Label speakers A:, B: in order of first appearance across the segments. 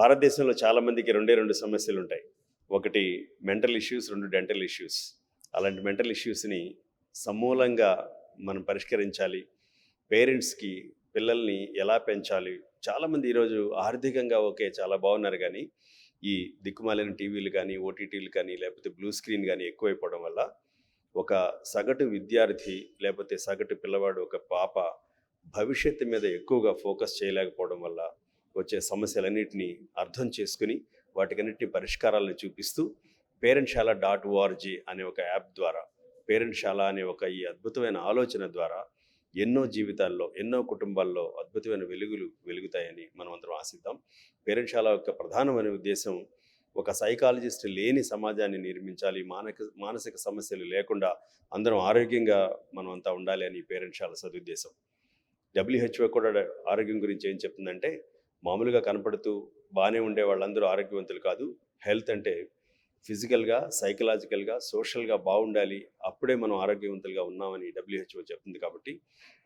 A: భారతదేశంలో చాలామందికి రెండే రెండు సమస్యలు ఉంటాయి. ఒకటి మెంటల్ ఇష్యూస్ రెండు డెంటల్ ఇష్యూస్. అలాంటి మెంటల్ ఇష్యూస్ని సమూలంగా మనం పరిష్కరించాలి. పేరెంట్స్కి పిల్లల్ని ఎలా పెంచాలి? చాలామంది ఈరోజు ఆర్థికంగా ఓకే చాలా బాగున్నారు కానీ ఈ దిక్కుమాలిన టీవీలు కానీ ఓటీటీలు కానీ లేకపోతే బ్లూ స్క్రీన్ కానీ ఎక్కువైపోవడం వల్ల ఒక సగటు విద్యార్థి లేకపోతే సగటు పిల్లవాడు ఒక పాప భవిష్యత్తు మీద ఎక్కువగా ఫోకస్ చేయలేకపోవడం వల్ల వచ్చే సమస్యలన్నింటినీ అర్థం చేసుకుని వాటికన్నిటి పరిష్కారాలను చూపిస్తూ పేరెంట్శాల డాట్ ఓఆర్జీ అనే ఒక యాప్ ద్వారా పేరెంట్శాల అనే ఒక ఈ అద్భుతమైన ఆలోచన ద్వారా ఎన్నో జీవితాల్లో ఎన్నో కుటుంబాల్లో అద్భుతమైన వెలుగులు వెలుగుతాయని మనం అందరం ఆశిద్దాం. పేరెంట్శాల యొక్క ప్రధానమైన ఉద్దేశం ఒక సైకాలజిస్ట్ లేని సమాజాన్ని నిర్మించాలి మానక మానసిక సమస్యలు లేకుండా అందరం ఆరోగ్యంగా మనం అంతా ఉండాలి అని పేరెంట్శాల సదుద్దేశం. డబ్ల్యూహెచ్ఓ కూడా ఆరోగ్యం గురించి ఏం చెప్తుందంటే మామూలుగా కనపడుతూ బాగానే ఉండే వాళ్ళందరూ ఆరోగ్యవంతులు కాదు. హెల్త్ అంటే ఫిజికల్గా సైకలాజికల్గా సోషల్గా బాగుండాలి. అప్పుడే మనం ఆరోగ్యవంతులుగా ఉన్నామని డబ్ల్యూహెచ్ఓ చెప్తుంది కాబట్టి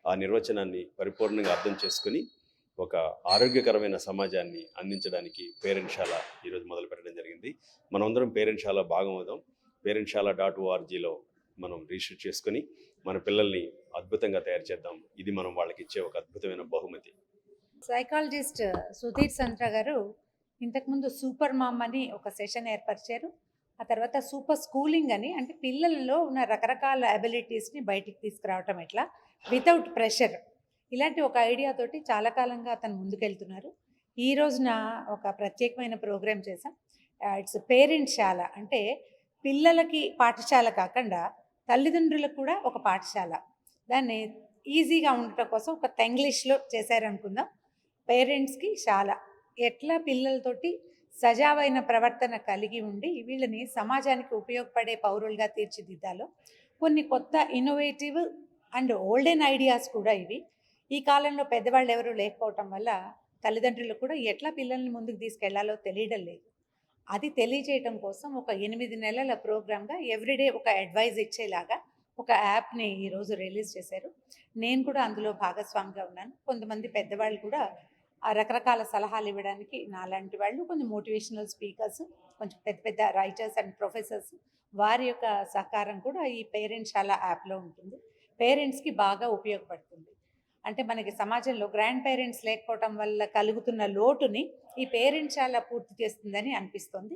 A: ఆ నిర్వచనాన్ని పరిపూర్ణంగా అర్థం చేసుకుని ఒక ఆరోగ్యకరమైన సమాజాన్ని అందించడానికి పేరెంట్షాల ఈరోజు మొదలు పెట్టడం జరిగింది. మనందరం పేరెంట్షాల భాగం అవుదాం. పేరెంట్శాల డాట్ ఓఆర్జీలో మనం రీసెర్చ్ చేసుకొని మన పిల్లల్ని అద్భుతంగా తయారు చేద్దాం. ఇది మనం వాళ్ళకి ఇచ్చే ఒక అద్భుతమైన బహుమతి.
B: సైకాలజిస్ట్ సుధీర్ సంత్ర గారు ఇంతకుముందు సూపర్ మామ్ అని ఒక సెషన్ ఏర్పరిచారు. ఆ తర్వాత సూపర్ స్కూలింగ్ అని అంటే పిల్లలలో ఉన్న రకరకాల అబిలిటీస్ని బయటికి తీసుకురావటం ఎట్లా? Without pressure. ఇలాంటి ఒక ఐడియాతోటి చాలా కాలంగా అతను ముందుకెళ్తున్నారు. ఈ రోజున ఒక ప్రత్యేకమైన ప్రోగ్రామ్ చేశాం. ఇట్స్ పేరెంట్ శాల. అంటే పిల్లలకి పాఠశాల కాకుండా తల్లిదండ్రులకు కూడా ఒక పాఠశాల. దాన్ని ఈజీగా ఉండటం కోసం ఒక తెంగ్లీష్లో చేశారనుకుందాం. పేరెంట్స్కి చాలా. ఎట్లా పిల్లలతోటి సజావైన ప్రవర్తన కలిగి ఉండి వీళ్ళని సమాజానికి ఉపయోగపడే పౌరులుగా తీర్చిదిద్దాలో కొన్ని కొత్త ఇన్నోవేటివ్ అండ్ ఓల్డెన్ ఐడియాస్ కూడా ఇవి. ఈ కాలంలో పెద్దవాళ్ళు ఎవరు లేకపోవటం వల్ల తల్లిదండ్రులు కూడా ఎట్లా పిల్లల్ని ముందుకు తీసుకెళ్ళాలో తెలియడం లేదు. అది తెలియజేయటం కోసం ఒక ఎనిమిది నెలల ప్రోగ్రామ్గా ఎవ్రీడే ఒక అడ్వైజ్ ఇచ్చేలాగా ఒక యాప్ని ఈరోజు రిలీజ్ చేశారు. నేను కూడా అందులో భాగస్వామిగా ఉన్నాను. కొంతమంది పెద్దవాళ్ళు కూడా రకరకాల సలహాలు ఇవ్వడానికి నాలాంటి వాళ్ళు కొంచెం మోటివేషనల్ స్పీకర్స్ కొంచెం పెద్ద పెద్ద రైటర్స్ అండ్ ప్రొఫెసర్స్ వారి యొక్క సహకారం కూడా ఈ పేరెంట్స్ చాలా యాప్లో ఉంటుంది. పేరెంట్స్కి బాగా ఉపయోగపడుతుంది. అంటే మనకి సమాజంలో గ్రాండ్ పేరెంట్స్ లేకపోవటం వల్ల కలుగుతున్న లోటుని ఈ పేరెంట్స్ చాలా పూర్తి చేస్తుందని అనిపిస్తుంది.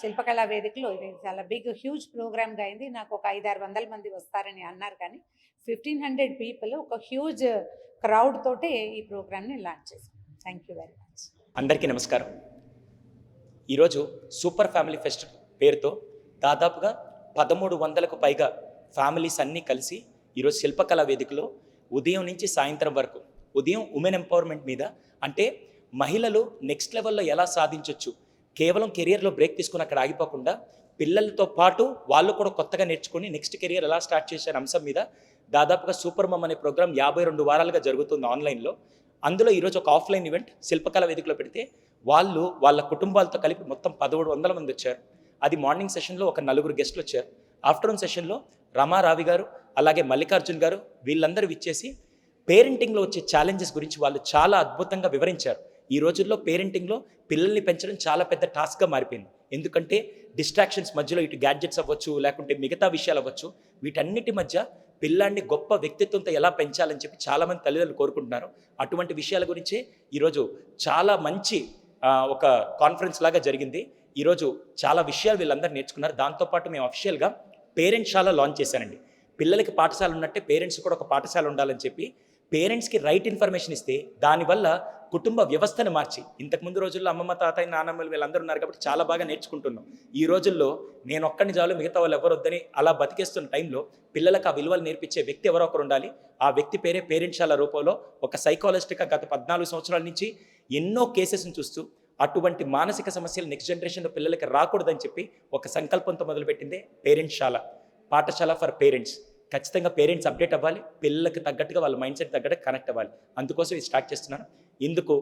B: శిల్పకళా వేదికలో ఇది చాలా బిగ్ హ్యూజ్ ప్రోగ్రామ్గా అయింది. నాకు ఒక ఐదారు వందల మంది వస్తారని అన్నారు కానీ ఫిఫ్టీన్ హండ్రెడ్ పీపుల్ ఒక హ్యూజ్ క్రౌడ్ తోటే ఈ ప్రోగ్రామ్ని లాంచ్ చేశాం థ్యాంక్ యూ వెరీ మచ్.
C: అందరికీ నమస్కారం. ఈరోజు సూపర్ ఫ్యామిలీ ఫెస్ట్ పేరుతో దాదాపుగా పదమూడు వందలకు పైగా ఫ్యామిలీస్ అన్నీ కలిసి ఈరోజు శిల్పకళా వేదికలో ఉదయం నుంచి సాయంత్రం వరకు. ఉదయం ఉమెన్ ఎంపవర్మెంట్ మీద అంటే మహిళలు నెక్స్ట్ లెవెల్లో ఎలా సాధించవచ్చు కేవలం కెరియర్లో బ్రేక్ తీసుకుని అక్కడ ఆగిపోకుండా పిల్లలతో పాటు వాళ్ళు కూడా కొత్తగా నేర్చుకుని నెక్స్ట్ కెరియర్ ఎలా స్టార్ట్ చేశారు అంశం మీద దాదాపుగా సూపర్ మమ్ అనే ప్రోగ్రామ్ యాభై రెండు వారాలుగా జరుగుతుంది ఆన్లైన్లో అందులో ఈరోజు ఒక ఆఫ్లైన్ ఈవెంట్ శిల్పకళ వేదికలో పెడితే వాళ్ళు వాళ్ళ కుటుంబాలతో కలిపి మొత్తం పదమూడు వందల మంది వచ్చారు. అది మార్నింగ్ సెషన్లో ఒక నలుగురు గెస్ట్లు వచ్చారు. ఆఫ్టర్నూన్ సెషన్లో రమారావి గారు అలాగే మల్లికార్జున్ గారు వీళ్ళందరూ ఇచ్చేసి పేరెంటింగ్లో వచ్చే ఛాలెంజెస్ గురించి వాళ్ళు చాలా అద్భుతంగా వివరించారు. ఈ రోజుల్లో పేరెంటింగ్లో పిల్లల్ని పెంచడం చాలా పెద్ద టాస్క్గా మారిపోయింది. ఎందుకంటే డిస్ట్రాక్షన్స్ మధ్యలో ఇటు గ్యాడ్జెట్స్ అవ్వచ్చు లేకుంటే మిగతా విషయాలు అవ్వచ్చు వీటన్నిటి మధ్య పిల్లాన్ని గొప్ప వ్యక్తిత్వంతో ఎలా పెంచాలని చెప్పి చాలామంది తల్లిదండ్రులు కోరుకుంటున్నారు. అటువంటి విషయాల గురించి ఈరోజు చాలా మంచి ఒక కాన్ఫరెన్స్ లాగా జరిగింది. ఈరోజు చాలా విషయాలు వీళ్ళందరూ నేర్చుకున్నారు. దాంతోపాటు మేము అఫిషియల్గా పేరెంట్స్ శాల లాంచ్ చేశానండి. పిల్లలకి పాఠశాల ఉన్నట్టే పేరెంట్స్ కూడా ఒక పాఠశాల ఉండాలని చెప్పి పేరెంట్స్కి రైట్ ఇన్ఫర్మేషన్ ఇస్తే దానివల్ల కుటుంబ వ్యవస్థను మార్చి. ఇంతకుముందు రోజుల్లో అమ్మమ్మ తాతయ్య నానమ్మలు వీళ్ళందరూ ఉన్నారు కాబట్టి చాలా బాగా నేర్చుకుంటున్నాం. ఈ రోజుల్లో నేను ఒక్కని చాలు మిగతా వాళ్ళు ఎవరు వద్దని అలా బతికేస్తున్న టైంలో పిల్లలకు ఆ విలువలు నేర్పించే వ్యక్తి ఎవరో ఒకరు ఉండాలి. ఆ వ్యక్తి పేరే పేరెంట్శాల రూపంలో ఒక సైకాలజిస్ట్గా గత పద్నాలుగు సంవత్సరాల నుంచి ఎన్నో కేసెస్ని చూస్తూ అటువంటి మానసిక సమస్యలు నెక్స్ట్ జనరేషన్లో పిల్లలకి రాకూడదని చెప్పి ఒక సంకల్పంతో మొదలుపెట్టిందే పేరెంట్స్ శాల. పాఠశాల ఫర్ పేరెంట్స్. ఖచ్చితంగా పేరెంట్స్ అప్డేట్ అవ్వాలి పిల్లలకు తగ్గట్టుగా వాళ్ళ మైండ్ సెట్ తగ్గట్టు కనెక్ట్ అవ్వాలి. అందుకోసం ఇది స్టార్ట్ చేస్తున్నాను. ఇందుకు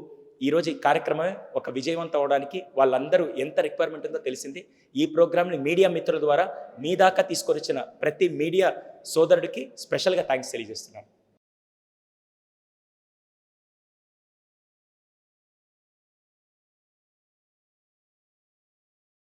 C: ఈరోజు ఈ కార్యక్రమమే ఒక విజయవంతం అవడానికి వాళ్ళందరూ ఎంత రిక్వైర్మెంట్ ఉందో తెలిసింది. ఈ ప్రోగ్రామ్ని మీడియా మిత్రుల ద్వారా మీ దాకా తీసుకొచ్చిన ప్రతి మీడియా సోదరుడికి స్పెషల్గా థ్యాంక్స్ తెలియజేస్తున్నాను.